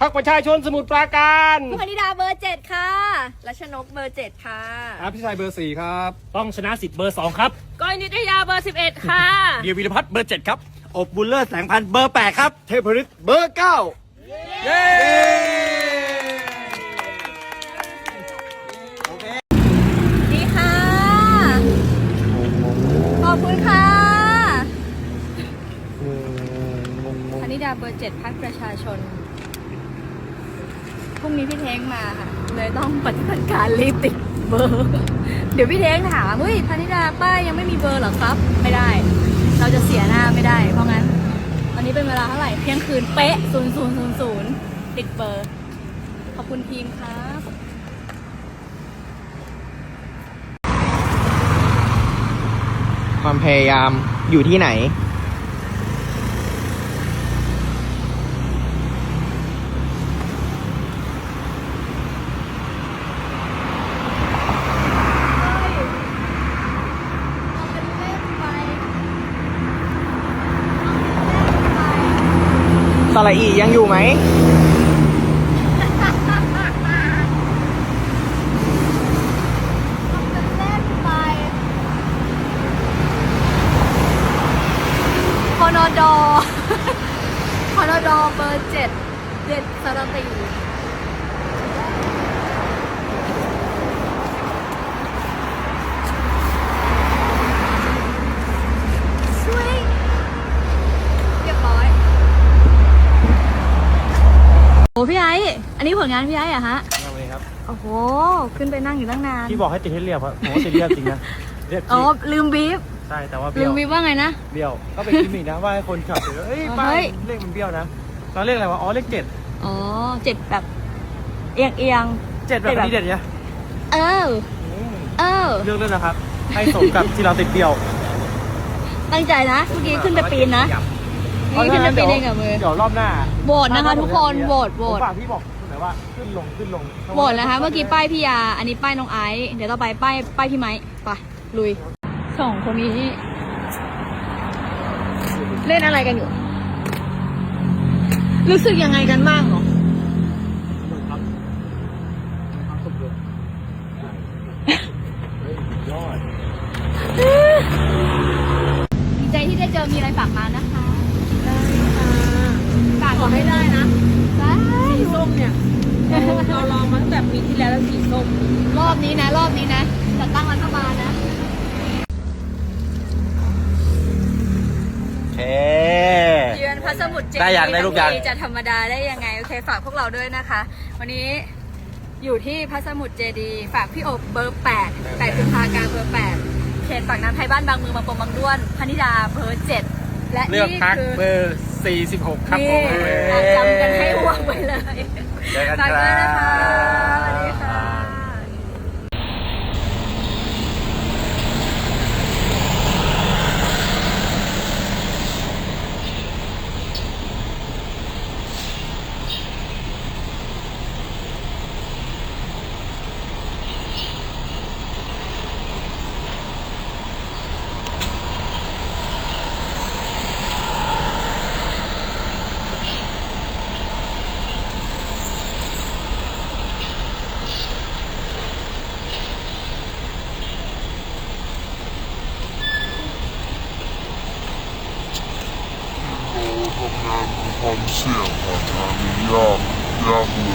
พักประชาชนสมุทรปราการพนิดาเบอร์เจ็ดค่ะรัชนกเบอร์เจ็ดค่ะอาพิชัยเบอร์สี่ครับต้องชนะสิทธิ์เบอร์สองครับก้อยนิตยาเบอร์สิบเอ็ดค่ะเดียวิรพัฒน์เบอร์เจ็ดครับ อบบุลเลอร์แสงพันธ์เบอร์แปดครับ เทพฤทธิ์เบอร์เก้าเย้ดีค่ะ ขอบคุณค่ะพนิดาเบอร์เจ็ดพักประชาชน พรุ่งนี้พี่เท้งมาค่ะเลยต้องปฏิบัติการรีบติดเบอร์ เดี๋ยวพี่เท้งถามเฮ้ยพนิดาป้ายยังไม่มีเบอร์หรอครับ ไม่ได้ เราจะเสียหน้าไม่ได้ เพราะงั้นตอนนี้เป็นเวลาเท่าไหร่เที่ยงคืนเป๊ะศูนย์ศูนย์ศูนย์ศูนย์ติดเบอร์ ขอบคุณทีมครับความพยายามอยู่ที่ไหน สระอียังอยู่ไหมพอนอดอพอนอดเบอร์เจ็ดเจ็ดสระตีช่วยเรียบร้อย โอ้ พี่ไอ้อันนี้ผลงานพี่ไอ้เหรอะฮะยังไงครับ โอ้โห ขึ้นไปนั่งอยู่ตั้งนาน พี่บอกให้ติดให้เรียบครับผมว่าติดเรียบจริงนะ เรียบจอ๋ริองลืมบีฟใช่ แต่ว่าลืเบี้ยมว บีฟว่าไงนะ เบี้ยว ก็เป็นกิมมิกนะว่าให้คนขับเดี๋ยวเอ้ยเฮ้ป้ายยเลขมันเบี้ยวนะตอนเลขอะไรวะ อ๋อ เลขเจ็ดอ๋อเจ็ดแบบ เอียงเอียง เจ็ดแบบนี้เด็ดเนี่ยเออเออ เลือกเลยนะครับ ให้สมกับที่เราติดเบี้ยวตั้งใจนะเมื่อกี้ขึ้นไปปีนนะเมื่อกี้ขึ้ นไปปีนเองกับมือ เดี๋ยวรอบหน้าโหวตนะคะทุกคนโหวตโหวผมตฝากพี่บอกหน่อยว่าขึ้นลงขึ้นลงโหวตนะคะ เมื่อกี้ป้ายพี่ยา อันนี้ป้ายน้องไอซ์เดี๋ยวต่อไปป้ายป้ายพี่ไม้ไปลุยสองคนนี้ เล่นอะไรกันอยู่ รู้สึกยังไงกันบ้างเหรอ ดีใจที่ได้เจอมีอะไรฝากมานะคะ ได้ค่ะฝากขอให้ได้นะ ได้สีส้มเนี่ย เราลองมาตั้งแต่ ปีที่แล้วแล้วสีส้มรอบนี้นะ รอบนี้นะจัดตั้งรัฐบาลนะโอเค เยือนพระสมุทรเจดีได้อย่างได้รูปอย่างทั้ทีจะธรรมดาได้ยังไงโอเคฝากพวกเราด้วยนะคะ วันนี้อยู่ที่พระสมุทรเจดีย์ฝากพี่อบเบอร์8 8กุมภาการเบอร์8เขตปากน้ำไทยบ้านบางเมืองบางปงบางด้วนพนิดาเบอร์7และเลือกนี่พักคือ เบอร์ 46 ครับผนี่มจำกันให้อ้วกไปเลยเจอกันฝากด้วยนะคะ ทำงานมี